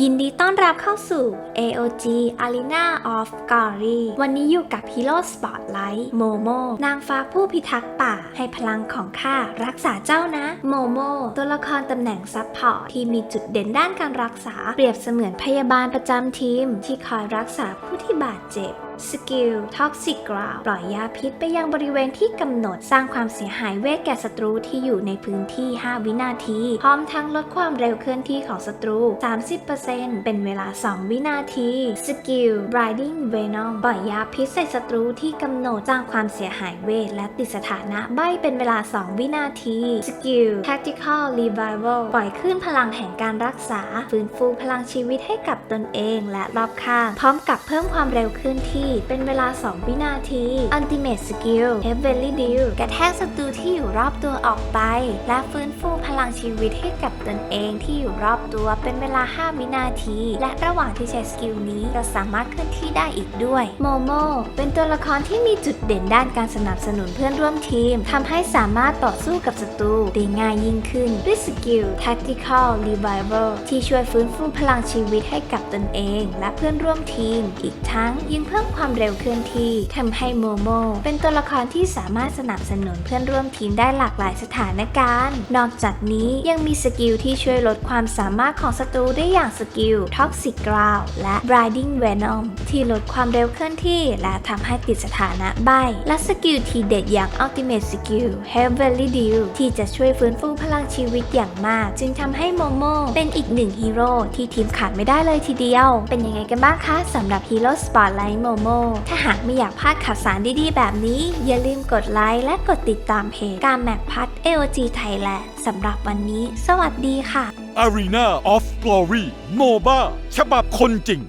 ยินดีต้อนรับเข้าสู่ AOG Arena of Glory วันนี้อยู่กับ Hero Spotlight โมโมนางฟ้าผู้พิทักษ์ป่า ให้พลังของข้ารักษาเจ้านะ โมโมตัวละครตำแหน่งซับพอร์ตที่มีจุดเด่นด้านการรักษา เปรียบเสมือนพยาบาลประจำทีม ที่คอยรักษาผู้ที่บาดเจ็บ สกิลท็อกซิกกราวปล่อยยาพิษไปยังบริเวณที่กำหนดสร้างความเสียหายเวทแก่ศัตรูที่อยู่ในพื้นที่ 5 วินาที พร้อมทั้งลดความเร็วเคลื่อนที่ของศัตรู 30%เป็นเวลา 2 วินาทีสกิล Riding Venom ปล่อยยาพิษใส่ศัตรูที่กำหนดสร้างความเสียหายเวทและติดสถานะใบเป็นเวลา 2 วินาทีสกิล Tactical Revival ปล่อยคลื่นพลังแห่งการรักษา ฟื้นฟูพลังชีวิตให้กับตนเองและรอบข้าง พร้อมกับเพิ่มความเร็วเคลื่อนที่เป็นเวลา 2 วินาที Ultimate Skill Heavenly Deal กระแทกศัตรูที่อยู่รอบตัวออกไป และฟื้นฟูพลังชีวิตให้กับตนเองที่อยู่รอบตัวเป็นเวลา 5 วินาที และระหว่างที่ใช้สกิลนี้ก็สามารถเคลื่อนที่ได้อีกด้วยโมโมเป็นตัวละครที่มีจุดเด่นด้านการสนับสนุนเพื่อนร่วมทีมทำให้สามารถต่อสู้กับศัตรูได้ง่ายยิ่งขึ้นด้วยสกิล Tactical Revival ที่ช่วยฟื้นฟูพลังชีวิตให้กับตนเอง และเพื่อนร่วมทีม อีกทั้งยังเพิ่มความความเร็วเคลื่อนที่ทำให้โมโมเป็นตัวละครที่สามารถสนับสนุนเพื่อนร่วมทีมได้หลากหลายสถานการณ์ นอกจากนี้ยังมีสกิลที่ช่วยลดความสามารถของศัตรูได้อย่างสกิล Toxic Ground และ Riding Venom ที่ลดความเร็วเคลื่อนที่ และทำให้ติดสถานะใบ และสกิลทีเด็ดอย่าง Ultimate Skill Heavenly Deal ที่จะช่วยฟื้นฟูพลังชีวิตอย่างมาก จึงทำให้โมโมเป็นอีกหนึ่งฮีโร่ที่ทีมขาดไม่ได้เลยทีเดียว เป็นยังไงกันบ้างคะสำหรับ Hero ถ้าหากไม่อยากพลาดข่าวสารดีๆ แบบนี้ อย่าลืมกดไลค์และกดติดตามเพจการแมปพัด AOG Thailand สำหรับวันนี้ สวัสดีค่ะ Arena of Glory MOBA ฉบับคนจริง